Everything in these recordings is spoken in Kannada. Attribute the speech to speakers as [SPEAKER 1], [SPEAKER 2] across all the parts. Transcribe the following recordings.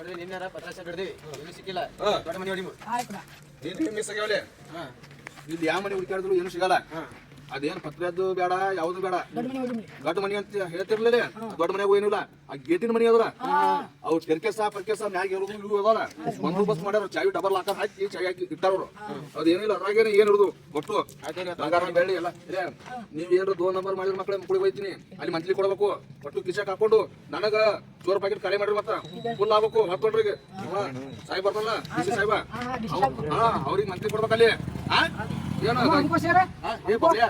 [SPEAKER 1] ನೋಡ್ರಿ ನಿನ್ನಾರ ಪತ್ರಾಸ ಬಿಡ್ದಿವಿ ಏನು ಸಿಕ್ಕಿಲ್ಲ. ದೊಡ್ಡ ಮನೆ
[SPEAKER 2] ನೀನು ಮಿಸ್ ಆಗ್ಯಾವಲೆ
[SPEAKER 1] ಹಾ.
[SPEAKER 2] ಇಲ್ಲಿ ಯಾವ ಮನೆ ಹುಡುಕಾಡಿದ್ರು ಏನು ಸಿಗಲ್ಲ.
[SPEAKER 1] ಹಾ.
[SPEAKER 2] ಅದೇನ್ ಪತ್ರದ್ದು ಬೇಡ ಯಾವ್ದು ಬೇಡ. ದೊಡ್ಡ ಮನಿ ಅಂತ ಹೇಳ್ತಿರ್ಲಿಲ್ಲ ದೊಡ್ಡ ಮನೆಗೂ ಏನಿಲ್ಲ. ಆ ಗೇಟಿನ ಮನಿ ಅದರ ಅವ್ರು ಟೆರ್ಕೆಸ ಪರ್ಕೆಸ ಮ್ಯಾಗ ಇರೋದು ಇವು ಅದಾರ ಒಂದು ಬಸ್ ಮಾಡ್ಯಾರ ಚಾಯ್ ಡಬಲ್ ಹಾಕ ಹಾಕಿ ಚಾಯ್ ಹಾಕಿ ಇಟ್ಟಾರ ಅವ್ರು. ಅದೇನಿಲ್ಲ ಅದ್ರಾಗೇನೆ ಏನ್ ಹಿಡಿದು ಒಟ್ಟು ಬೆಳ್ಳಿ ಎಲ್ಲ. ನೀವ್ ಏನ್ರ ದೋ ನಂಬರ್ ಮಾಡಿದ್ರ ಮಕ್ಳ ಮಕ್ಕಳಿಗೆ ಹೋಯ್ತೀನಿ. ಅಲ್ಲಿ ಮಂತ್ಲಿ ಕೊಡ್ಬೇಕು. ಒಟ್ಟು ಕಿಶಾಕ್ ಹಾಕೊಂಡು ನನಗ ಜೋರ್ ಪ್ಯಾಕೆಟ್ ಕಡೆ ಮಾಡ್ರಿ ಮತ್ತ. ಫುಲ್ ಆಗ್ಬೇಕು ಹತ್ಕೊಂಡ್ರಿಗೆ ಬರ್ತಲ್ಲ ಬರ್ತಾನಲ್ಲ? ಡಿಸಿ ಸಾಹೇಬ? ಅವ್ರಿಗೆ ಮಂತ್ಲಿ ಕೊಡ್ಬೇಕಲ್ಲಿ. ಏನ?
[SPEAKER 3] ಏ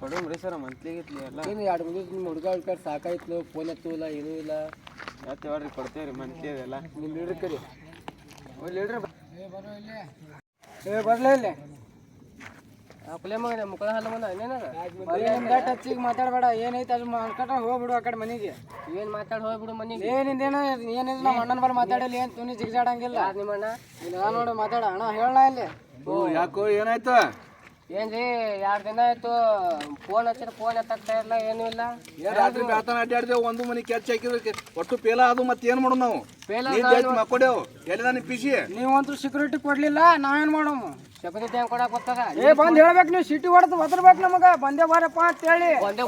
[SPEAKER 1] ಕೊಡಮ್ರಿ ಸರ್ ಮಂತ್ಲಿ ಗಿತ್ಲಿ ಎಲ್ಲ.
[SPEAKER 3] ಏನು ಎರಡು ಮೂರು ನಿಮ್ಮ ಹುಡುಗ ಹುಡ್ಕಾಡ್ ಸಾಕಾಯ್ತು ಫೋನ್ ಹತ್ತು ಇಲ್ಲ ಏನೂ ಇಲ್ಲ.
[SPEAKER 1] ಮತ್ತೆ ಯಾವ್ರಿ ಕೊಡ್ತೇವ್ರಿ ಮಂತ್ಲಿ ಅದೆಲ್ಲ.
[SPEAKER 3] ನಿಮ್ಮ ಲೀಡ್ರ್ ಕರಿ.
[SPEAKER 1] ಲೀಡ್ರ್
[SPEAKER 3] ಏ ಬರ್ಲೇ ಇಲ್ಲ. ಅಪ್ಲೇ ಮಗನ ಮುಕ್ಕಳ ಹಲ್ಲ ಮನ ಏನೇನ ಟಚ್ಚಿಗೆ ಮಾತಾಡಬೇಡ ಏನೈತೆ ಅದು ಮಾಡ್ಕೊಂಡ್ರೆ ಹೋಗ್ಬಿಡು ಆ ಕಡೆ ಮನೆಗೆ. ಏನು ಮಾತಾಡಿ ಹೋಗ್ಬಿಡು ಮನೆಗೆ. ಏನಿಂದೇನ ಏನಿಲ್ಲ ನಮ್ಮ ಅಣ್ಣನ ಬರ ಮಾತಾಡಲಿ ಏನು ತುನಿ ಜಿಗ್ಜಾಡಂಗಿಲ್ಲ. ನಿಮ್ಮ ಅಣ್ಣ ಇಲ್ಲ ನೋಡು ಮಾತಾಡ. ಅಣ್ಣ ಹೇಳ ಇಲ್ಲಿ.
[SPEAKER 2] ಓ ಯಾಕೋ ಏನಾಯ್ತು?
[SPEAKER 3] ಏನ್ರಿ ಎರಡು ದಿನ ಆಯ್ತು ಫೋನ್ ಹಚ್ಚಿರ ಫೋನ್ ಎತ್ತಾಗ್ತಾ ಇಲ್ಲ ಏನೂ ಇಲ್ಲ.
[SPEAKER 2] ಏನ್ ರಾತ್ರಿ ಬ್ಯಾತನ ಅಡ್ಡಾಡ್ದೇವು ಒಂದು ಮನೆ ಕೆಚ್ಚ ಹಾಕಿದ್ರೆ ಒಟ್ಟು ಪೇಲ ಅದು ಮತ್ತೆ ಏನ್ ಮಾಡೋಣ ನಾವು?
[SPEAKER 3] ಪೇಲ
[SPEAKER 2] ನೀನ್ ಜಾಸ್ತಿ ಮಕ್ಕೊಡೇವು ಎಲ್ಲಿ ನಾನು ಪಿಸಿ?
[SPEAKER 3] ನೀವಂತೂ ಸೆಕ್ಯೂರಿಟಿ ಕೊಡ್ಲಿಲ್ಲ ನಾವೇನ್ ಮಾಡೋ ಸೆಕ್ಯೂರಿಟಿ ಹೆಂಗ್ ಕೊಡಕ್ ಬರ್ತದ ಏ ಬಂದ್ ಹೇಳ್ಬೇಕು ನೀವು ಸಿಟಿ ಹೊಡೆದು ಒದರ್ಬೇಕು ನಮಗ. ಬಂದೇ ಬಾರಪ್ಪ ಅಂತ ಹೇಳಿ ಬಂದೇ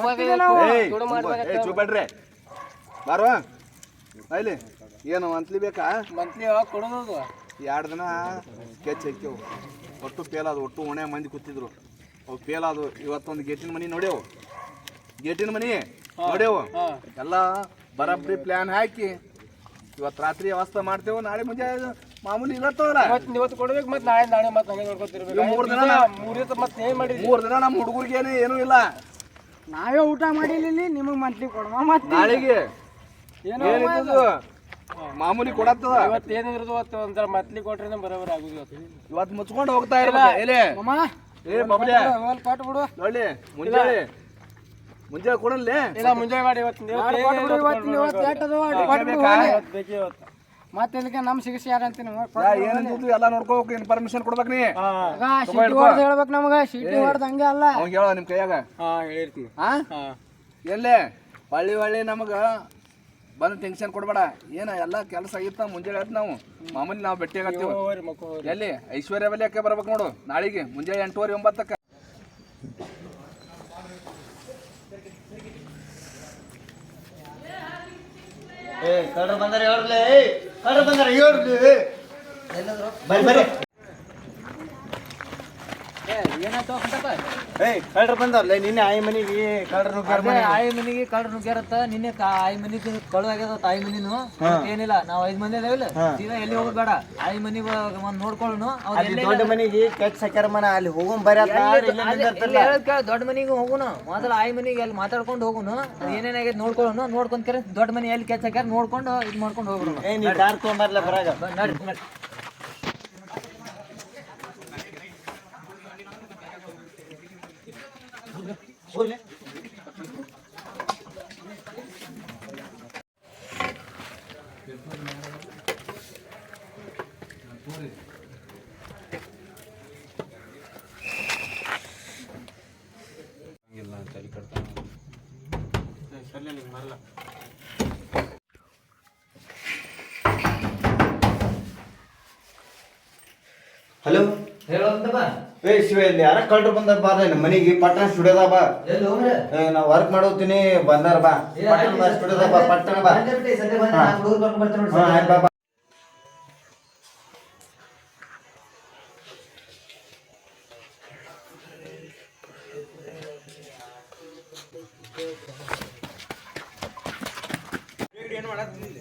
[SPEAKER 2] ಏ ಚೂಬೇಡ್ರಿ ಬಾರೋ. ಅಲ್ಲಿ ಏನು ಮಂತ್ಲಿ ಬೇಕಾ?
[SPEAKER 3] ಮಂತ್ಲಿ ಕೊಡೋದು
[SPEAKER 2] ಎರಡು ದಿನ ಕೆಚ್ಚ ಹಾಕ್ಯವು. ಒಟ್ಟು ಪೇಲಾದ ಅದು ಒಟ್ಟು ಒಣೆ ಮಂದಿ ಕೂತಿದ್ರು. ಅವು ಪೇಲಾದವು ಅದು ಇವತ್ತೊಂದು ಗೇಟಿನ ಮನಿ ನೋಡ್ಯವು. ಗೇಟಿನ ಮನಿ ನೋಡೇವು ಎಲ್ಲ ಬರಬ್ರಿ ಪ್ಲಾನ್ ಹಾಕಿ. ಇವತ್ತು ರಾತ್ರಿ ವ್ಯವಸ್ಥೆ ಮಾಡ್ತೇವೆ ನಾಳೆ ಮುಂಜಾನೆ ಮಾಮೂಲಿ ಇರತ್ತಲ್ಲ
[SPEAKER 3] ಮತ್ತೆ ಇವತ್ತು ಕೊಡ್ಬೇಕು ಮತ್ತೆ ನಾಳೆ ನಾಳೆ ಮತ್ತೆ ಹಂಗೆ ನೋಡ್ಕೊತಿರ್ಬೇಕು
[SPEAKER 2] ಇವ್ ಮೂರ್ ದಿನ
[SPEAKER 3] ಮೂರು ಮೂರ್ ಏನು ಮಾಡಿ
[SPEAKER 2] ಮೂರು ದಿನ ನಮ್ಮ ಹುಡುಗರಿಗೇನು ಏನೂ ಇಲ್ಲ.
[SPEAKER 3] ನಾವೇ ಊಟ ಮಾಡಿಲ್ಲ ನಿಮಗೆ ಮಂತ್ಲಿ ಕೊಡುವ ಮತ್ತೆ.
[SPEAKER 2] ನಾಳೆಗೆ
[SPEAKER 3] ಏನು
[SPEAKER 2] ಮಾಮೂಲಿ ಕೊಡತ್ತದ?
[SPEAKER 3] ಇವತ್ತು ಏನಿರೋದು ಅವತ್ತು ಒಂಥರ ಮತ್ಲಿ ಕೊಟ್ರೆ ಬರೋಬರ ಆಗುದು ಇವತ್ತು.
[SPEAKER 2] ಇವತ್ತು ಮುಚ್ಕೊಂಡು ಹೋಗ್ತಾ ಇರಲ್ಲ ಎಲೆ. ಏ
[SPEAKER 3] ಹೋಲ್ ಕೊಟ್ಟು ಬಿಡು
[SPEAKER 2] ನೋಡಿ ಮುಂಜಾನೆ. ಮುಂಜಾನೆ ಕೊಡಲ್ಲೇ?
[SPEAKER 3] ಇಲ್ಲ ಮುಂಜಾನೆ ಮಾಡಿ ಇವತ್ತು ಮತ್ತೆ ಇದಕ್ಕೆ ನಮ್ ಸಿಗಿಸಿ ಯಾರಂತೀನಿ
[SPEAKER 2] ಏನಂತಿದ್ದು ಎಲ್ಲ ನೋಡ್ಕೋಬೇಕು. ಇನ್ಫಾರ್ಮೇಶನ್ ಕೊಡ್ಬೇಕು ನೀ.
[SPEAKER 3] ಸಿಟಿ ಹೊಡೆದು ಹೇಳ್ಬೇಕು ನಮಗ. ಸಿಟಿ ಹೊಡೆದು ಹಂಗೆ ಅಲ್ಲ.
[SPEAKER 2] ಅವಾಗ ಹೇಳ ನಿಮ್ ಕೈಯಾಗ.
[SPEAKER 3] ಹಾ ಹೇಳಿರ್ತೀವಿ
[SPEAKER 2] ಹಾ? ಎಲ್ಲೇ ಹೊಳ್ಳಿ ಹೊಳ್ಳಿ ನಮಗ ಬಂದು ಟೆನ್ಷನ್ ಕೊಡಬೇಡ ಏನ ಎಲ್ಲ ಕೆಲಸ ಆಗಿತ್ತು ಮುಂಜಾನೆ ಆಯ್ತು ನಾವು ಮಾಮೂಲಿ ನಾವು ಭೇಟಿ ಆಗತ್ತೀವಿ ಎಲ್ಲಿ ಐಶ್ವರ್ಯ ಯಾಕೆ ಬರ್ಬೇಕು ನೋಡು ನಾಳೆಗೆ ಮುಂಜಾನೆ ಎಂಟೂವರೆ ಒಂಬತ್ತಕ್ಕೆ
[SPEAKER 4] ಏ ಬಂದ್ರೆ ಬಂದಾರ ಹೇಳ್ರಲೇ ಕಡ್ರ ಬಂದಾರ ಹೇಳ್ರಿ ಬರ್ರಿ ಬರ್ರಿ
[SPEAKER 3] ಏನಾಯ್ತು
[SPEAKER 4] ಏ ಕಳ್ರ ಬಂದವ್ರಲ್ಲ ನಿನ್ನೆ ಆಯಿ ಮನಿಗೆ ಕಳ್ರ ನುಗ್ಗಾರ ಮನೆ
[SPEAKER 5] ಆಯಿ ಮನಿಗೆ ಕಳ್ರ ನುಗ್ಗ್ಯಾರತ್ತ ನಿನ್ನೆ ಕಾ- ಆಯಿ ಮನಿಗೆ ಕಳು ಆಗ್ಯದ ತಾಯಿ ಮನಿನು. ಏನಿಲ್ಲ ನಾವ್ ಐದ್ ಮಂದಿ ಅದಾವಿಲ್ಲ ಸೀದಾ ಎಲ್ಲಿ ಹೋಗೋದ್ ಬೇಡ. ಆಯಿ ಮನಿ ಒಂದ್ ನೋಡ್ಕೊಳ್ಳೋನು. ಅವ್ರ್
[SPEAKER 4] ಅಲ್ಲಿ ದೊಡ್ಡ ಮನಿಗೆ ಕೆಟ್ಟ ಸಕ್ಯಾರ ಮನ ಅಲ್ಲಿ ಹೋಗು
[SPEAKER 5] ಎಲ್ಲಿ-
[SPEAKER 4] ಇಲ್ಲೇ
[SPEAKER 5] ಹೇಳೋದ್ ಕೇಳ್, ದೊಡ್ಡ ಮನಿಗೆ ಹೋಗುನು. ಮೊದಲ ಆಯಿ ಮನಿಗೆ ಅಲ್ಲಿ ಮಾತಾಡ್ಕೊಂಡು ಹೋಗುನು. ಅದ್ ಏನೇನಾಗೈತೆ ನೋಡ್ಕೊಳ್ಳೋನು. ನೋಡ್ಕೊಂಡ್ ಕೆರೆ ದೊಡ್ಡ ಮನಿ ಎಲ್ಲಿ ಕೆಚ್ ಹಾಕ್ಯಾರ ನೋಡ್ಕೊಂಡು ಇದ್ ಮಾಡ್ಕೊಂಡು ಹೋಗ್ಬಿಡೋನು.
[SPEAKER 4] ಏ ನೀ ಡಾರ್ ತೊಗೊಂಬರ್ಲ ಬರಾಗ
[SPEAKER 5] ನಡ್ರಿ ನಡ್ರಿ.
[SPEAKER 4] ಹಲೋ
[SPEAKER 5] ಹೇಳೋದಂತ ಬಾ.
[SPEAKER 4] ಏ ಶಿವ ಇಲ್ಲಿ ಯಾರ ಕಳ್ರು ಬಂದಾರ ಬಾ ನಮ್ಮ ಮನೆಗೆ ಪಟ್ಟಣ ಸ್ಟುಡಿಯೋದಾಗ ಬಾ ನಾವು ವರ್ಕ್ ಮಾಡೋತೀನಿ ಬಂದಾರ ಬಾ ಪಟ್ಟಣ ಬಾ ಸ್ಟುಡಿಯೋದಾಗ ಬಾ ಪಟ್ಟಣ ಬಾ ಹಾಂ ಬಾ
[SPEAKER 5] ಏನು ಮಾಡತ್ತಿಲ್ಲ